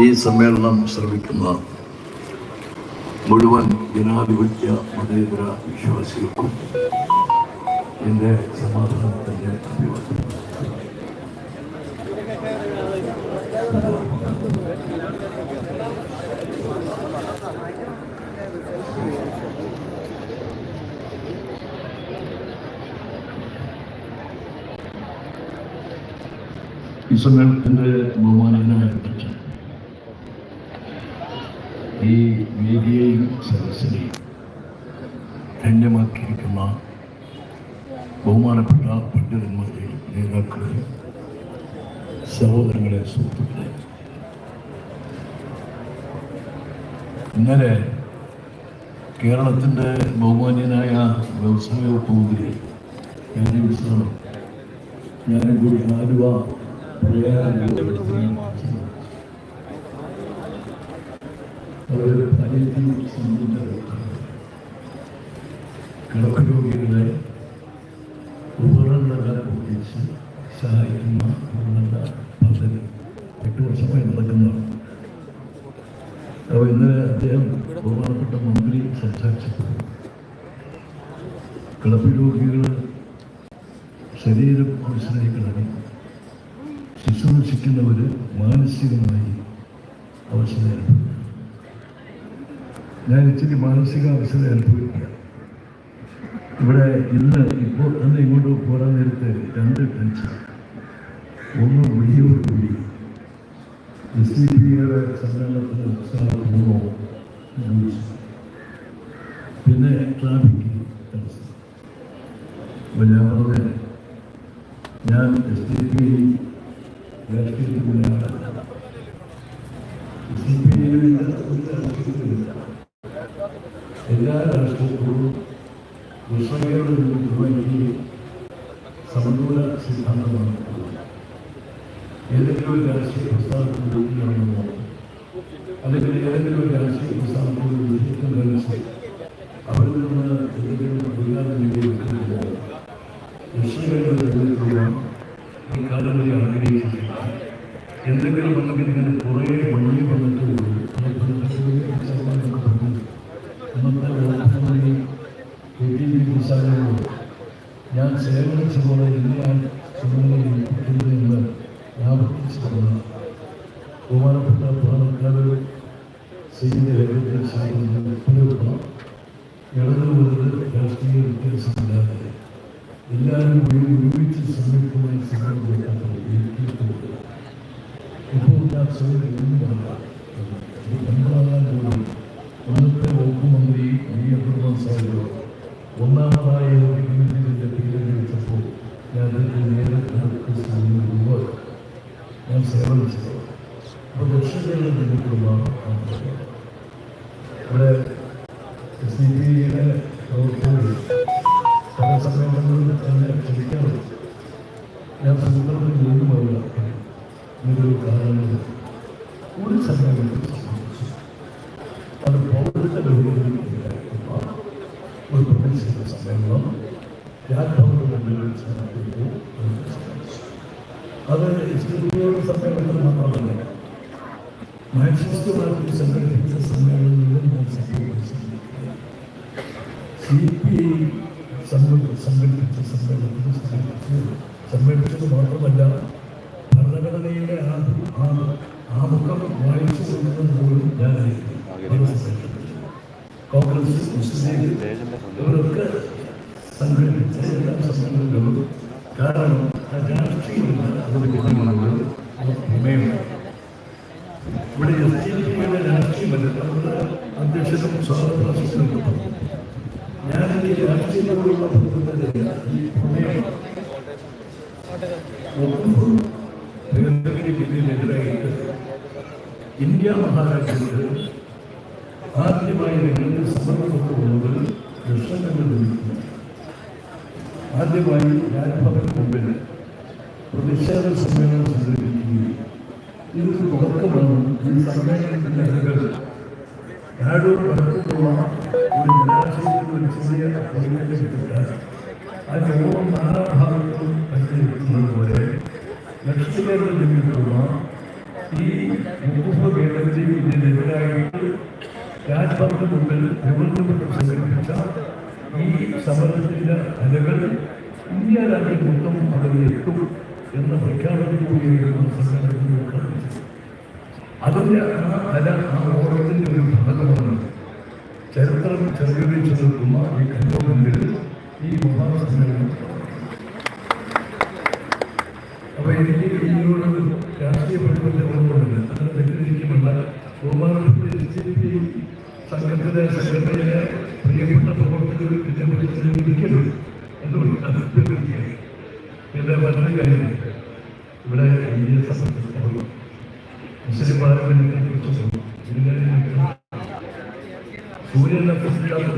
ഈ സമ്മേളനം ശ്രമിക്കുന്ന മുഴുവൻ ജനാധിപത്യ മതേതര വിശ്വാസികൾക്കും എന്റെ സമാധാനത്തിന്റെ അഭിവാദ്യം. സമ്മേളനത്തിന്റെ ബഹുമാനനായ അധ്യക്ഷൻ ഈ വേദിയെയും സദസ്സിനെയും ധന്യമാക്കിയിരിക്കുന്ന ബഹുമാനപ്പെട്ട പണ്ഡിതന്മാരെ നേതാക്കളെ സഹോദരങ്ങളെ സുഹൃത്തുക്കളെ. ഇന്നലെ കേരളത്തിന്റെ ബഹുമാന്യനായ വ്യവസായ വകുപ്പ് മന്ത്രി രാജീവ് സാർ ഞാനും കൂടി ആലുവ കിടക്കരോഗികളെ ഉപകരണങ്ങൾ ഉപയോഗിച്ച് സഹായിക്കുന്ന ഉപകരണ പദ്ധതി എട്ട് വർഷമായി നടക്കുന്നതാണ് അപ്പോൾ ഇന്നലെ അദ്ദേഹം ബഹുമാനപ്പെട്ട മന്ത്രി സംസാരിച്ചപ്പോൾ കിടപ്പ് രോഗികൾ ശരീരം മനസ്സിലായി കിടക്കും ശുശ്രൂഷിക്കുന്നവർ മാനസികമായി അവസ്ഥ ഞാൻ ഇച്ചിരി മാനസിക അവസ്ഥ അനുഭവിക്കുക ഇവിടെ ഇന്ന് ഇപ്പോൾ അന്ന് ഇങ്ങോട്ട് പോരാൻ നേരത്ത് രണ്ട് ടെൻഷൻ. ഒന്ന് വിളിയോട് കൂടി. എസ് ഡി പിയുടെ സമ്മേളനത്തിന് ഉത്സാഹം പിന്നെ ട്രാഫിക് അപ്പോൾ ഞാൻ പറഞ്ഞു ഞാൻ എസ് ഡി പി എല്ലാ രാഷ്ട്രീയത്തിലും വിഷയങ്ങളുടെ എനിക്ക് സമന്വയ സിദ്ധാന്തമാണ് ഏതെങ്കിലും ഒരു രാഷ്ട്രീയ പ്രസ്ഥാനത്തിന് ജോലിയാണെന്നോ അല്ലെങ്കിൽ ഏതെങ്കിലും ഒരു രാഷ്ട്രീയ പ്രസ്ഥാനത്തിൽ വിജയിക്കുന്ന അവരിൽ നിന്ന് എന്തെങ്കിലും ഉപകാരം നേടിയെടുക്കുമ്പോൾ ജോലിക്കുവാൻ ഈ കാലങ്ങളിൽ ഉണ്ടെങ്കിൽ ഇങ്ങനെ കുറേ അന്നത്തെ വ്യവസ്ഥകളിൽ ഞാൻ സേവനിച്ച പോലെ എല്ലാം ചുമതലയിൽ ഏൽപ്പിക്കുന്നത് എന്ന് ഞാൻ പ്രതീക്ഷിക്കുന്നു ബഹുമാനപ്പെട്ട പാലക്കാട് സൈന്യ രംഗത്തെ ശാഖകൾ എപ്പോഴും ഇടതു മുതൽ രാഷ്ട്രീയ വ്യത്യാസമില്ലാതെ എല്ലാവരും കൂടി ഒരുമിച്ച് സംയുക്തമായി സമരം കൊടുക്കാൻ ഇപ്പോൾ ഞാൻ പ്രദേശത്തെ സമ്മേളനം രാജ്ഭവന്റെ മുന്നിൽ വെച്ച് നടത്തിയപ്പോൾ അത് ഇസ്ലാമിയോട് സമ്മേളനത്തിൽ മാത്രമല്ല മാർക്സിസ്റ്റ് പാർട്ടി സംഘടിപ്പിച്ച സമ്മേളനങ്ങളിലും ഞാൻ സംഘടിപ്പിച്ചിട്ടുണ്ട് സി പി ഐ സംഘടിപ്പിച്ച സമ്മേളനത്തിൽ സംഘടിപ്പിച്ച് സമ്മേളിച്ചത് മാത്രമല്ല ഭരണഘടനയുടെ ആ ആ- ആമുഖം വായിച്ചു കൊടുക്കുന്നത് പോലും ഞാനായിരുന്നു കോൺഗ്രസ് മുസ്ലിം ലീഗ് അധ്യക്ഷനും സ്വാതന്ത്ര്യ ഞാൻ ഈ രാഷ്ട്രീയത്തോടുള്ള ഒന്നും ഭേദഗതി ബില്ലിനെതിരായിട്ട് ഇന്ത്യ മഹാരാജ്യത്ത് ആദ്യമായി നിങ്ങൾ സമർപ്പിക്കുന്നത് ലക്ഷങ്ങൾ ലഭിക്കുന്നു ആദ്യമായി രാജ്ഭവൻ മുമ്പിൽ പ്രതിഷേധ സമ്മേളനം സംഘടിപ്പിക്കുകയും ഇതൊരു തുടക്കമാണ്. ഈ സമ്മേളനത്തിന്റെ അണികൾ ಎರಡು ಪರಸ್ಪರ ಒಂದು ರಾಷ್ಟ್ರೀಯ ಒಂದು ಜಿಲ್ಲೆಯ ಪರಿಗಣಿಸಿದ್ದಾರೆ ಅದು ಓಂ ಮಹಾಭಾರತ ಬಂದರೆ ಲಕ್ಷ್ಮಿಯನ್ನು ನಿಮಿರುವ ಈ ಮುಗುಹ ಬೇಡದಲ್ಲಿ ಇದೆಲ್ಲರಾಗಿದ್ದು ರಾಜಭವನದ ಮುಂದೆ ಪ್ರಬಂಧವನ್ನು ಸಂಘಟಿಸಿದ ಈ ಸಮರದಿಂದ ಅಲೆಗಳು ಇಂಡಿಯಾ ರಾಜ್ಯ ಉತ್ತಮ ಆಗಬೇಕು ಎಲ್ಲ ಪ್ರಖ್ಯಾಪನೆಗೂ ಸಂಘಟನೆ സംഘടന അതിന്റെ ആ ഓർമ്മത്തിന്റെ ഒരു ഭാഗമാണ്. ചരിത്രം ചെറുകിച്ചു നിൽക്കുന്ന ഈ കണ്ടോമെന്റിൽ ഈ മഹാസമ്മേളനം അപ്പൊ എനിക്ക് ഇതിനോട് രാഷ്ട്രീയ പരിപാടികളുണ്ട് അങ്ങനെ തെറ്റിദ്ധരിക്കുമല്ല ബഹുമാനപ്പെട്ട സംഘത്തിലെ സംഘടനയിലെ പ്രിയപ്പെട്ട പ്രവർത്തകർ വിദ്യാഭ്യാസത്തിരിക്കരുത് എന്തുകൊണ്ട് അത് തെറ്റിദ്ധരിക്കുകയാണ് പിന്നെ മറ്റൊരു കാര്യം ഇവിടെ ഇന്ത്യയെ സംബന്ധിച്ചിടത്തോളം മുസ്ലിം പാരമ്പര്യത്തെ കുറിച്ച് ഇതിനെ സൂര്യൻ നക്ഷത്രത്തിലാണ്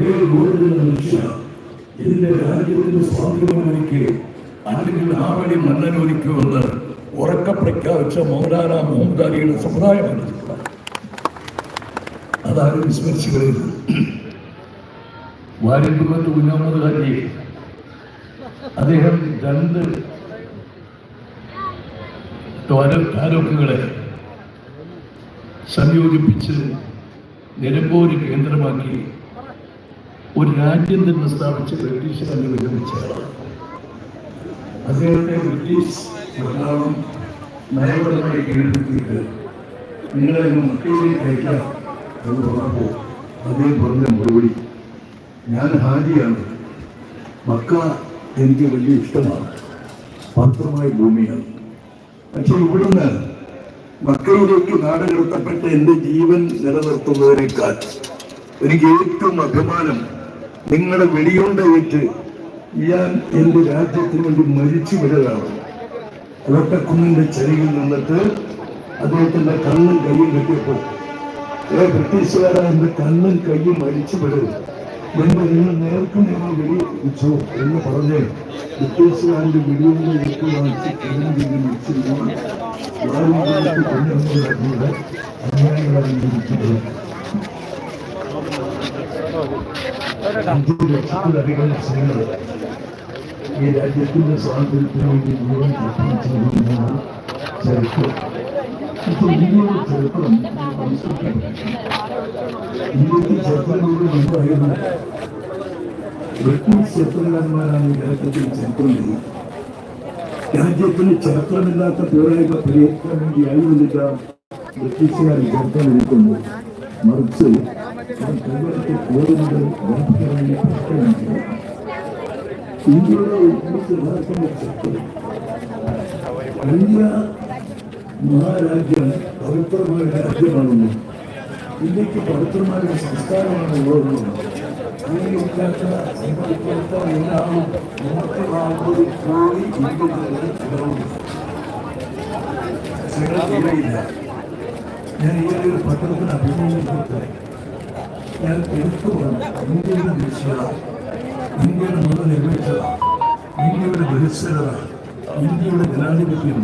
ഏത് ഇതിന്റെ രാജ്യത്തിന് സ്വാതന്ത്ര്യമൊരുക്കി അല്ലെങ്കിൽ ആവണി മന്നനൊരുക്കുമെന്ന് ഉറക്ക പ്രഖ്യാപിച്ച മൗലാന അലിയുടെ സമുദായമാണ് അതാരും വിസ്മരിച്ചു കളയുന്നു വാര്യത്തുമത്ത് കുഞ്ഞാമത് കാര്യ അദ്ദേഹം രണ്ട് താലൂക്കുകളെ സംയോജിപ്പിച്ച് നിലമ്പൂര് കേന്ദ്രമാക്കി ഒരു രാജ്യം തന്നെ സ്ഥാപിച്ച് ബ്രിട്ടീഷുകാരെ വിരമിച്ചയാളാണ് അദ്ദേഹത്തെ ബ്രിട്ടീഷ് പട്ടാളം നയപരമായി കീഴ്പ്പെടുത്തിയിട്ട് നിങ്ങളെ മക്കളിലേക്ക് അയക്കാം എന്ന് പറഞ്ഞപ്പോൾ അദ്ദേഹം പറഞ്ഞ മറുപടി ഞാൻ ഹാജിയാണ്. മക്ക എനിക്ക് വലിയ ഇഷ്ടമാണ്. പവിത്രമായ ഭൂമിയാണ്. പക്ഷെ ഇവിടുന്ന് മക്കളിലേക്ക് നാട് കടത്തപ്പെട്ട് എന്റെ ജീവൻ നിലനിർത്തുന്നതിനേക്കാൾ എനിക്ക് ഏറ്റവും അഭിമാനം നിങ്ങളുടെ വെടിയുണ്ടയേറ്റ് ഞാൻ എന്റെ രാജ്യത്തിന് വേണ്ടി മരിച്ചു വിടുകയാണ്. കോട്ടക്കുന്നിന്റെ ചെറിയിൽ നിന്നിട്ട് അദ്ദേഹത്തിന്റെ കണ്ണും കയ്യും കെട്ടിയപ്പോൾ ഏ ബ്രിട്ടീഷുകാരാ കണ്ണും കയ്യും മരിച്ചുപെടും വിടും നിങ്ങൾ നേർക്ക് നിങ്ങൾ വെടി വെച്ചു എന്ന് പറഞ്ഞ് ബ്രിട്ടീഷുകാരന്റെ വീടുകളിലേക്ക് വെച്ച് വാങ്ങിച്ച് സ്ത്രീകൾ ഈ രാജ്യത്തിന്റെ സ്വാതന്ത്ര്യത്തിന് വേണ്ടി ജീവൻ അർപ്പിച്ചിരുന്നതാണ് ചരിത്രം ഇപ്പോൾ ഇന്ത്യയുടെ ചരിത്രം ഇന്ത്യയ്ക്ക് ചരിത്രങ്ങളോട് മുമ്പായിരുന്നു ബ്രിട്ടീഷ് ചരിത്രകാരന്മാരാണ് ഈ രാജ്യത്തിന് ചരിത്രമില്ല രാജ്യത്തിന് ചരിത്രമില്ലാത്ത പോരായ്മ പരിഹരിക്കാൻ വേണ്ടി ആയിരുന്നില്ല ബ്രിട്ടീഷുകാർ ചരിത്രം എടുക്കുന്നു മറിച്ച് അത് കൈവരത്തിൽ പോകുന്നത് ഭരണഘടനയെ പ്രശ്നമാണ് ഇന്ത്യയുടെ ഇന്നത്തെ യഥാർത്ഥ ഇന്ത്യ മഹാരാജ്യം പവിത്രമായ രാജ്യമാണെന്നും ഇന്ത്യയ്ക്ക് പവിത്രമായ സംസ്കാരമാണ് ഉള്ളതെന്നും അങ്ങനെയില്ലാത്ത സമ്പത്തില്ലാത്ത എല്ലാവരും നൂറ്റി നാൽപ്പത് കോടി ഇന്ത്യയില്ല ഞാൻ ഈ ഒരു പത്രത്തിന് അഭിനയിച്ചിട്ട് ഞാൻ എടുത്തു ഇന്ത്യയുടെ ദിശ ഇന്ത്യയുടെ മുഴുവൻ നിർമ്മിച്ചത. ഇന്ത്യയുടെ ബഹിഷ്കരത ഇന്ത്യയുടെ ജനാധിപത്യം.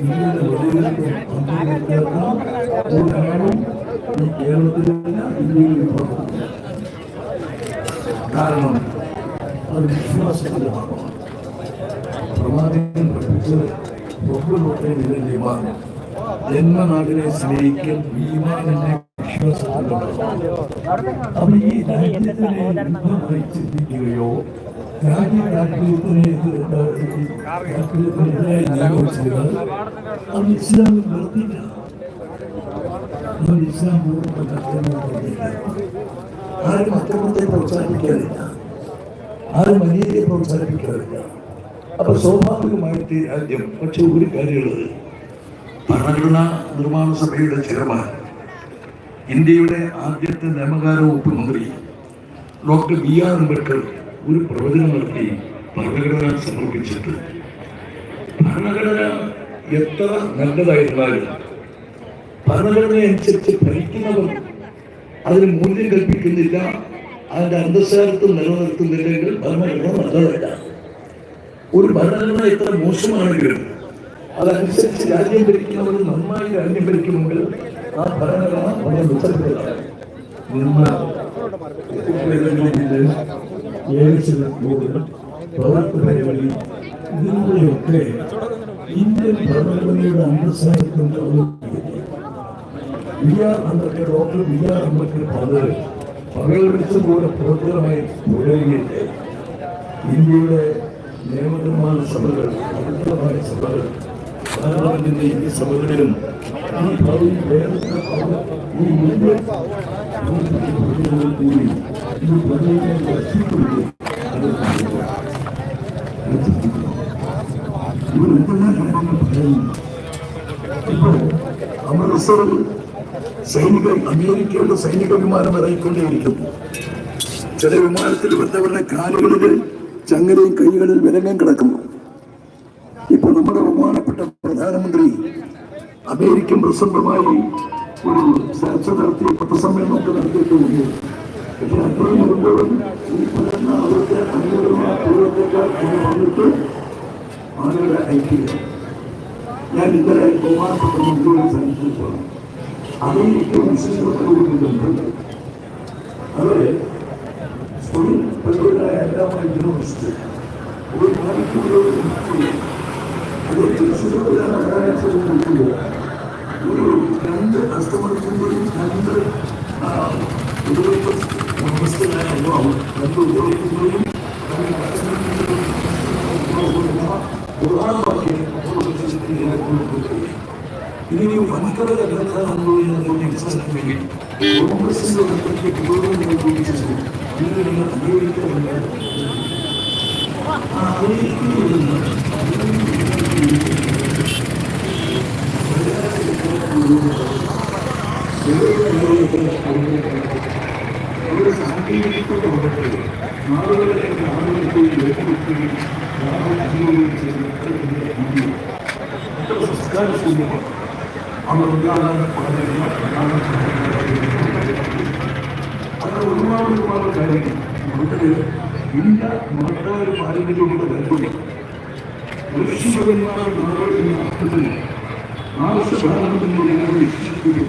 ഇന്ത്യയുടെ വലിയ പങ്കുവയ്ക്കാത്ത ഒരാളും ഈ കേരളത്തിലില്ല ഇന്ത്യയിൽ കാരണം അത് വിശ്വാസത്തിന്റെ ഭാഗമാണ്. പ്രവാചകൻ പഠിപ്പിച്ചത് ഒബ്ബുലൊക്കെ നിലനിൽവാൻ ജന്മനാടിനെ സ്നേഹിക്കൽ ഈമാനിന്റെ അപ്പൊ ഈ രാജ്യത്തിനെ യുദ്ധമായി ചിന്തിക്കുകയോ രാജ്യ രാഷ്ട്രീയത്തിനെ രാഷ്ട്രീയത്തിനെതിരായി നീക്കം ചെയ്താൽ അത് ഇസ്ലാമിൽ നിർത്തില്ല അത് ഇസ്ലാം പൂർണ ആരും അക്രമത്തെ പ്രോത്സാഹിപ്പിക്കാറില്ല. ആരും അനീതിയെ പ്രോത്സാഹിപ്പിക്കാറില്ല. അപ്പൊ സ്വാഭാവികമായിട്ട് രാജ്യം പക്ഷെ ഒരു കാര്യമുള്ളത് ഭരണഘടനാ നിർമ്മാണ സഭയുടെ ചെയർമാൻ ഇന്ത്യയുടെ ആദ്യത്തെ നിയമകാര വകുപ്പ് മന്ത്രി ഡോക്ടർ ബി ആർ അംബേദ്കർ ഒരു പ്രവചനം നടത്തി ഭരണഘടന സമർപ്പിച്ചിട്ട് ഭരണഘടന എത്ര നല്ലതായിരുന്നാലും ഭരണഘടന അനുസരിച്ച് ഭരിക്കുന്നവർ അതിന് മൂല്യം കൽപ്പിക്കുന്നില്ല അതിന്റെ അന്തസ്സാരത്വം നിലനിർത്തുന്നില്ലെങ്കിൽ ഭരണഘടന നല്ലതല്ല. ഒരു ഭരണഘടന എത്ര മോശമാണെങ്കിലും അതനുസരിച്ച് രാജ്യം ഭരിക്കുന്നവർ നന്നായി രാജ്യം ഭരിക്കുമെങ്കിൽ ആ ഭരണഘടന വളരെ മെച്ചപ്പെട്ടതാണ് നിന്ന് ഏകദേശം പ്രവർത്തന പരിപാടി ഇതിലൂടെയൊക്കെ ഇന്ത്യൻ ഭരണഘടനയുടെ അന്തസ്സാരത്തിന്റെ B R Ambedkar doctor B R Ambedkar പറഞ്ഞത് പകൽ വെച്ച പോലെ പ്രവർത്തനമായി തുടരുകയില്ലേ. ഇന്ത്യയുടെ നിയമനിർമ്മാണ സഭകൾ അധികൃതമായ സഭകൾ പാർലമെന്റിന്റെ ഈ സഭകളിലും ഈ കൂടി ഈ ഭരണഘടന രക്ഷിക്കുന്നത് അമൃത്സറിൽ സൈനിക അമേരിക്കയുടെ സൈനിക വിമാനം ഇറങ്ങിക്കൊണ്ടേയിരിക്കുന്നു ചില വിമാനത്തിൽ വന്നവരുടെ കാലുകളിൽ ചങ്ങലയും കൈകളിൽ വിലങ്ങും കിടക്കുന്നു ഇപ്പോൾ നമ്മുടെ ബഹുമാനപ്പെട്ട പ്രധാനമന്ത്രി അമേരിക്കൻ പ്രസിഡന്റുമായി ഒരു ചർച്ച നടത്തി പത്രസമ്മേളനമൊക്കെ നടത്തിയിട്ടുണ്ട് പക്ഷെ അത്രയും വരുമ്പോഴും ഈ പറയുന്ന അവരുടെ അനുകൂലമായ പൂർവത്തേക്കാൾ എന്ന് വന്നിട്ട് ആളുകളെ ഐക്യം ഞാൻ ഇന്നലെ ബഹുമാനപ്പെട്ട മന്ത്രിയോട് സംസാരിച്ചോളാം അമേരിക്ക വിശേഷപ്പെട്ട അത് ഒരു പ്രകൃതിയായ യൂണിവേഴ്സിറ്റി ഒരു ഒരു രണ്ട് അസ്തമനത്തിന്റെയും രണ്ട് ഉദ്യോഗസ്ഥരായ യുവാവ് രണ്ട് പ്രധാനമാക്കി ഇനി വൻകര ഗ്രന്ഥമാണോ എന്ന് മനസ്സിലാക്കുകയും കോൺഗ്രസിന്റെ ഉൾപ്പെടുത്തിയ ഗൗരവം ഉപയോഗിച്ചത് ഇന്ന് നിങ്ങൾ അംഗീകരിക്കുന്നുണ്ട് ആ അമേരിക്കയിൽ നിന്ന് അവരുടെ സാങ്കേതികതയുടെ മുഖത്തിൽ ആളുകളെ ആളുകൾക്ക് ഏറ്റുമുട്ടുകയും ആളുകൾ ചെയ്യുന്ന സംസ്കാര ശൂന്യത അവർ ഉണ്ടാകാൻ പാടില്ല അങ്ങനെ ഒരുപാട് ഒരുപാട് കാര്യങ്ങൾ നമുക്ക് ഇന്ത്യ മഹത്തായ പാരമ്പര്യമുള്ള ബന്ധം ഋഷിവന്മാർ നാടുകളിൽ അർത്ഥത്തിൽ ആവശ്യഭാരതത്തിന്റെ ജനങ്ങളെ രക്ഷിക്കുകയും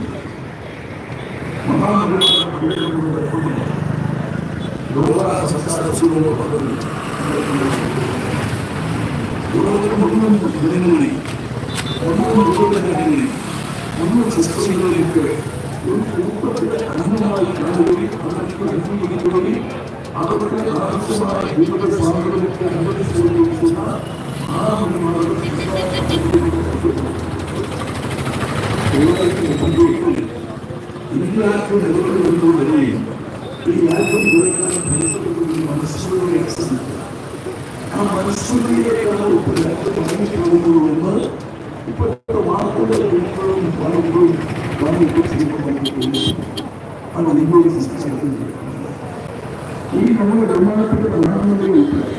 ലോക സംസ്കാര സൂര്യനെ പദ്ധതി ലോകത്തിലെ മുഴുവൻ ജനങ്ങളെ മുഴുവൻ മുഴുവൻ ജനങ്ങളെ മുഴുവൻ സിസ്റ്റങ്ങളിലേക്ക് ഒരു കൂട്ടത്തിലെ അംഗമായി കാണുകയും അവർക്ക് അംഗീകരിക്കുകയും അവർക്ക് ആവശ്യമായ ജീവിത സ്വാതന്ത്ര്യത്തെ അനുവദിച്ചുകൊണ്ടിരിക്കുന്ന ആ ആ മനസ്സുകളിലേക്കാണ് ഇപ്പോൾ രാജ്യം തുടങ്ങിപ്പോകുന്നതെന്ന് ഇപ്പോഴത്തെ വാർത്തകളുടെ വീടുകളും വാർത്തകളും വാർത്തകളും ചെയ്യുമ്പോൾ അത് നിങ്ങളോട് ഈ നമ്മുടെ നിർമ്മാണത്തിന്റെ പ്രധാനമന്ത്രി ഉൾപ്പെടെ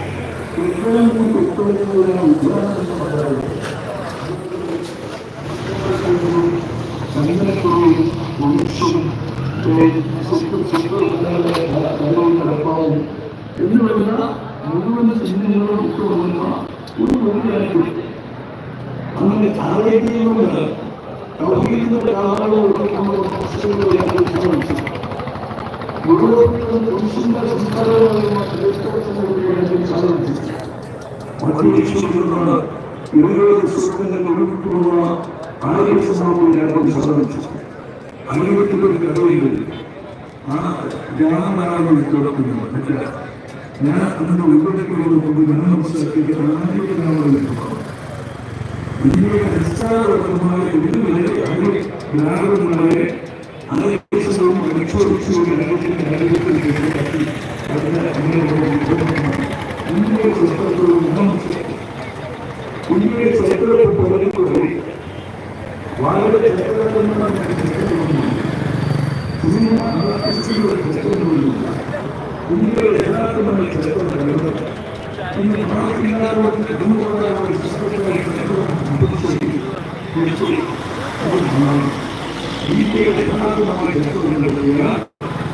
ഉദ്ദേശിച്ചത് ഉദ്യാനം എന്നാണ് വിവിധ തരത്തിലുള്ള ചെടികൾ പൂക്കൾ മരങ്ങൾ നദികൾ എല്ലാം കൊണ്ട് ഉൾക്കൊള്ളുന്നതാണ് ഉദ്യാനം എന്ന് പറയുന്നത് ചന്ദനക്കുറവും വംശവും സ്വന്തവും നടപ്പാവും എന്നുവരുന്ന മുഴുവൻ ചിഹ്നങ്ങളും ഉൾക്കൊള്ളുന്ന ഒരു വഴിയായിട്ട് അങ്ങനെ ആരോഗ്യങ്ങളുണ്ട് തൗഹീദിന്റെ കാലങ്ങളോട് നമ്മൾ സംസ്കൃതികളെ മുഴുവൻ പുരുഷന്റെ സംസ്കാരങ്ങളുമായി സാധിച്ചു മധ്യേശ്വരനാണ് ഇരുപത് സുഹൃത്തുക്കൾ ഒഴുകിട്ടുള്ള ആരോഗ്യസമാവും രണ്ടും സാധിച്ചു അനുഭവത്തിലൊരു കഥയിൽ ആ ഗ്രാമനാണെന്ന് കേൾക്കുന്നു മനസ്സിലായി ഞാൻ അതിന്റെ ഉൾപ്പെടുത്തിക്കൊണ്ട് കൊണ്ട് ഞാൻ മനസ്സിലാക്കിയിട്ട് ആരോഗ്യനാണെന്ന് കിട്ടുന്നു ഇന്ത്യയുടെ അടിസ്ഥാനപരമായ ഇതുവരെ ഗ്രാമങ്ങളെ അനേകവും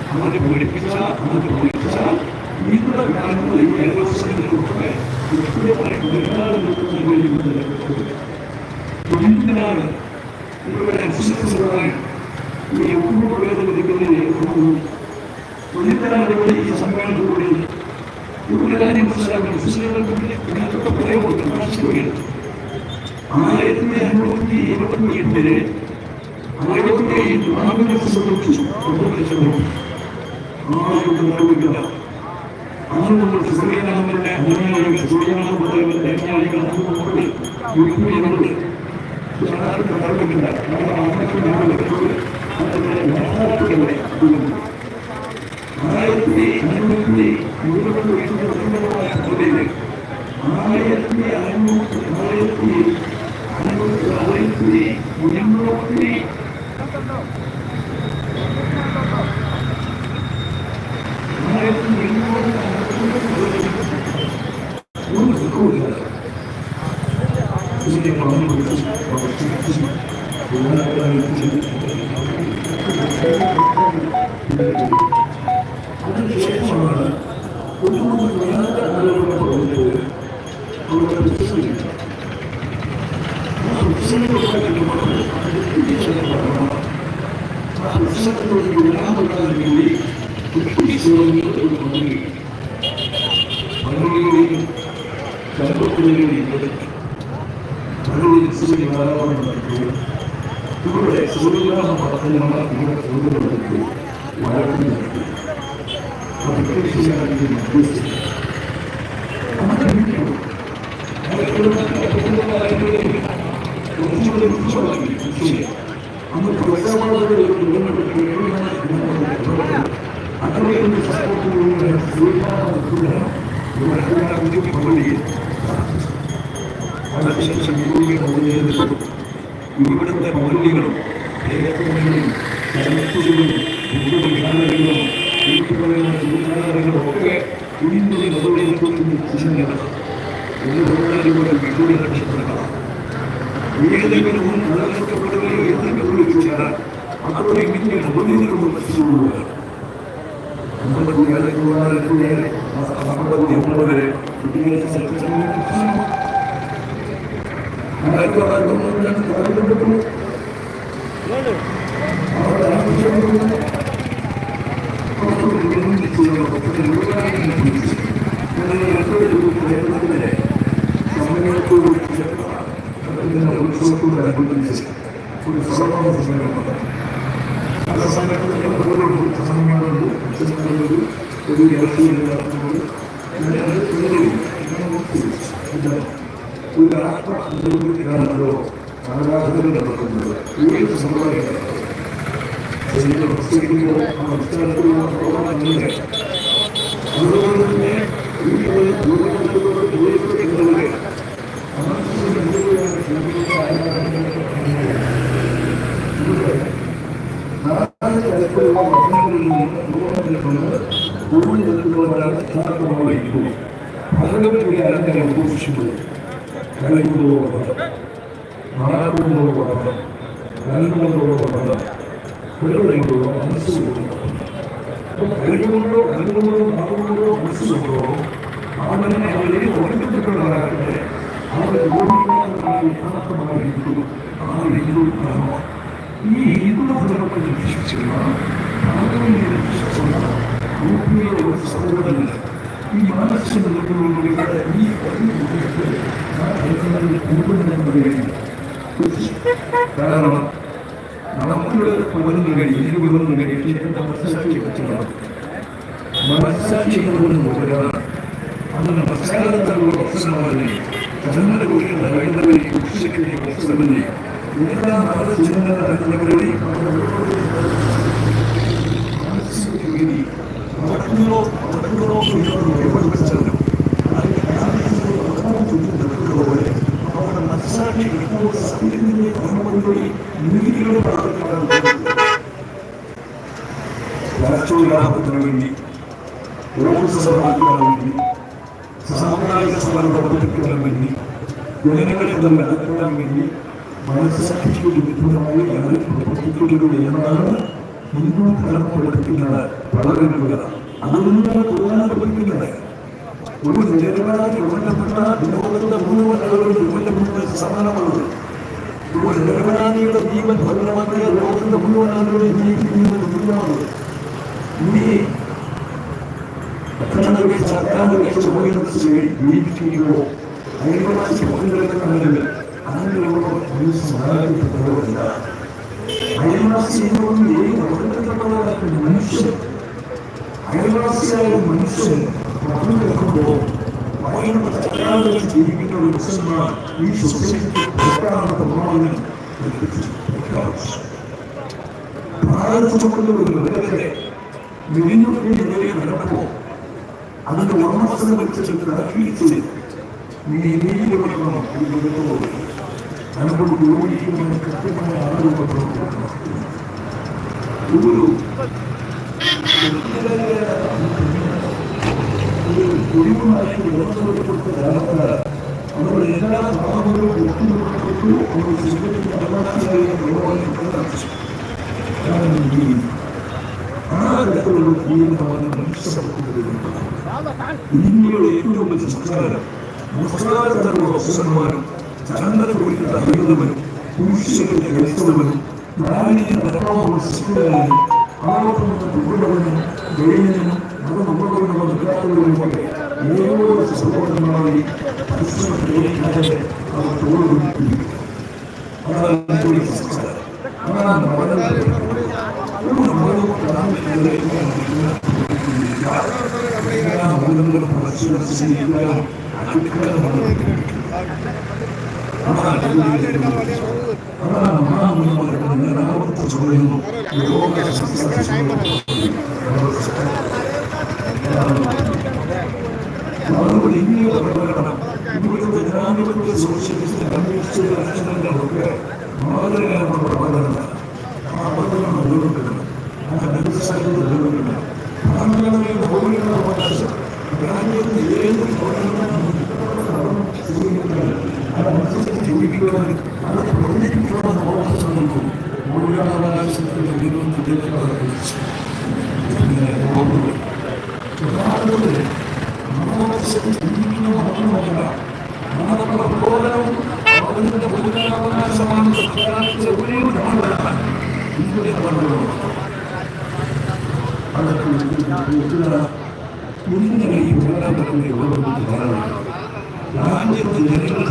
അവരെ പഠിപ്പിച്ച അവരെ പഠിപ്പിച്ച ഇന്നത്തെ കാലങ്ങളിൽ ഏകോപനത്തിലൂടെ കൃത്യമായി നിർമ്മാണം നടത്തുന്നതിന് എന്തിനാണ് ഇവിടെ আমাদের তুমি মুক্তি মুক্তি পেলে আমাদের তুমি আমাদের কিছু কিছু কিছু আমাদের তুমি আমাদের কিছু সঙ্গে আমাদের আমাদের কিছু সঙ্গে আমাদের আমাদের কিছু মুক্তি মুক্তি পেলে আমাদের আমাদের কিছু আমাদের আমাদের কিছু আমাদের আমাদের কিছু ചർമ്മത്തിന്റെയും പള്ളിയിൽ സൂര്യനാരായണൻ നടത്തി ഇവിടെ സൂര്യനാരായണ പദ്ധതിയാണ് ഇവിടെ വഴക്കി നടത്തി അതൊക്കെ ചെയ്യാൻ ഉദ്ദേശിച്ചു ഇവിടുത്തെ മൗല്യങ്ങളും ചരിത്രങ്ങളും വീട്ടുകളും ഒക്കെ ഇന്നും നിലവിളിക്കുന്ന ചിന്തകൾ ഇതിലൂടെ വിദൂര നക്ഷത്രങ്ങളാണ് ഏതെങ്കിലും നിലനിർത്തപ്പെടുകയോ ഏതെങ്കിലും വിളിച്ചു ചേരാൻ അതോടെ ഇങ്ങനെ ഉപദേശങ്ങളും മനസ്സിലുള്ളതാണ് അമ്പത്തി ഏഴ് അമ്പത്തി ഒമ്പത് വിദ്യാഭ്യാസ ആയിരത്തി തൊള്ളായിരത്തി തൊണ്ണൂറ്റി ആവശ്യങ്ങളും ഉത്സവത്തോടനുബന്ധിച്ച് ഒരു സർവ ഒരു ആ സമ്മേളനത്തിൽ ഓരോ സമ്മേളനവും ഒരു ഒരു രാഷ്ട്രീയ ആരാധന നടക്കുന്നത് ഏത് സമുദായങ്ങളാണ് ശരീരം നമസ്കരിക്കുമ്പോൾ ആ നമസ്കാരത്തിലുള്ള പ്രവർത്തനങ്ങളെ അതുപോലെ തന്നെ ഈ ദൂരത്തോട് ദൂരത്തിലുള്ളവരെ നാല് തരത്തിലുള്ള മതങ്ങളിൽ നിന്ന് ദൂരത്തിലുള്ള ഉപേക്ഷിക്കുന്നത് കലയുന്നതോടൊപ്പം നാടകങ്ങളോടൊപ്പം കലങ്ങളോടൊപ്പം പിള്ളകളോടോ മനസ്സുകൊണ്ടോ കഴിവുകൊണ്ടോ കലങ്ങളോടോ നാടുകൊണ്ടോ മനസ്സുകൊണ്ടോ അവനെ അവരെ ഓർമ്മിപ്പിക്കുന്നവരാകട്ടെ അവരെ ഓർമ്മിക്കുന്നവരായി യഥാർത്ഥമായിരിക്കും ആ ഹിന്ദുക്കാണോ ഈ ഹിന്ദു വിശ്വസിക്കുന്ന യൂപിയിലെ ഒരു സഹോദരന് ഈ മാനസിക നിലവിലുള്ള ഈ പതിവ് കാരണം നമുക്ക് പോലും കഴിയും എനിക്ക് പോലും കഴിയും മനസ്സാക്ഷി വെച്ചതാണ് മനസ്സാക്ഷി കൊണ്ടുവരാണ് അത് നമസ്കാരത്തിലുള്ള പ്രശ്നമായി ജനങ്ങളുടെ കുറിച്ചുള്ള കഴിവുകളെ കുറിച്ചിട്ടുള്ള പ്രശ്നങ്ങളെ എല്ലാ മതചിന്തകളെ മറ്റുള്ളോ മറ്റുള്ളോ ഏർപ്പെടുത്താനും അവരുടെ മനസ്സാക്ഷി ഇപ്പോൾ സത്യത്തിന്റെ ധർമ്മങ്ങളുടെ നീതികളുടെ രാഷ്ട്രീയലാഭത്തിന് വേണ്ടി ഓഫീസർ വേണ്ടി സാമുദായിക സമരം പ്രവർത്തിക്കാൻ വേണ്ടി ജനങ്ങളെ അടുക്കാൻ വേണ്ടി മനസ്സാക്ഷിക്ക് വിരുദ്ധമായി ഞങ്ങൾ പ്രവർത്തിക്കുക എന്നാണ് ഹിന്ദു ധർമ്മം പഠിപ്പിക്കുന്നത് വളരെ നല്ലത് അതൊന്നും ഖുർആൻ പഠിപ്പിക്കുന്നത് ഒരു നിരപരാധി കൊല്ലപ്പെട്ട ലോകത്തിന്റെ മുഴുവൻ ആളുകളും കൊല്ലപ്പെട്ട ഒരു നിരപരാധിയുടെ ജീവൻ ഭദ്രമാക്കിയ ലോകത്തിന്റെ മുഴുവൻ ആളുകളും ജീവിക്കുന്നത് തുല്യമാണ് ഇനി എത്രയൊക്കെ സർക്കാർ വെച്ച് പോയിടത്ത് ജീവിക്കുകയോ അയൽവാസി പങ്കെടുക്കണമെങ്കിൽ അങ്ങനെയുള്ള ഒരു സമാധാനത്തിലുള്ള അയൽവാസി എന്നൊന്നും ഏത് അപകടത്തിലുള്ളവരാണ് മനുഷ്യൻ. അയൽവാസിയായ മനുഷ്യൻ പങ്കെടുക്കുമ്പോൾ പറയുന്ന സർക്കാർ ജീവിക്കുന്ന ഒരു മുസൽമാൻ ഈ സൊസൈറ്റിക്ക് പുറത്താണെന്ന പ്രമാണം ഭാരതത്തിലുള്ള ഒരു വിലകളെ മെലിഞ്ഞൊക്കെ നിലയിൽ നടക്കുമ്പോൾ അതിന്റെ ഉടമസ്ഥനെ വെച്ചിട്ട് ഇറക്കിയിട്ട് നീ നീതി കൊടുക്കണം അതിനോട് യോജിക്കുന്നതിന് കൃത്യമായ ആളുകൾ ഒരു ഒഴിവുമാക്കി ഉടമസ്ഥപ്പെടുത്ത കാലത്ത് നമ്മുടെ എല്ലാ ഭാഗങ്ങളും ഒത്തുകൊടുക്കപ്പെട്ടു ഒരു സിംഹത്തിന് അവകാശിയായി ആ തരത്തിലുള്ള മനുഷ്യപ്പെടുത്തുന്നത് ഇന്ത്യയുടെ ഏറ്റവും വലിയ സംസ്കാരം മുസൽമാനും ചന്ദ്ര കുറിക്കുന്ന അറിയുന്നവനും പുരുഷന്റെ ക്രൈസ്തവനും നാരിയുടെ ധർമ്മമുള്ള സിഖുകാരനും ആലോചന ഉള്ളവനും നമ്മൾ നമ്മൾ നമ്മൾക്കുള്ള വിദ്യാർത്ഥികളിലൂടെ ഓരോ സമ്പൂർണമായി പരിശ്രമത്തിലൂടെ ോക സംസ്ഥാന ദൈവനും മതമുള്ളവനുള്ള വിദ്യാർത്ഥികളുമൊക്കെ ഏഴോ സഹോദരങ്ങളായി പരിശ്രമത്തിലേക്ക് അവർ തോന്നുന്നു അതാണ് ഇന്ത്യയുടെ സംസ്കാരം അതാണ് വളരെ ഒരു മതവും രാജ്യത്ത് ജനങ്ങൾ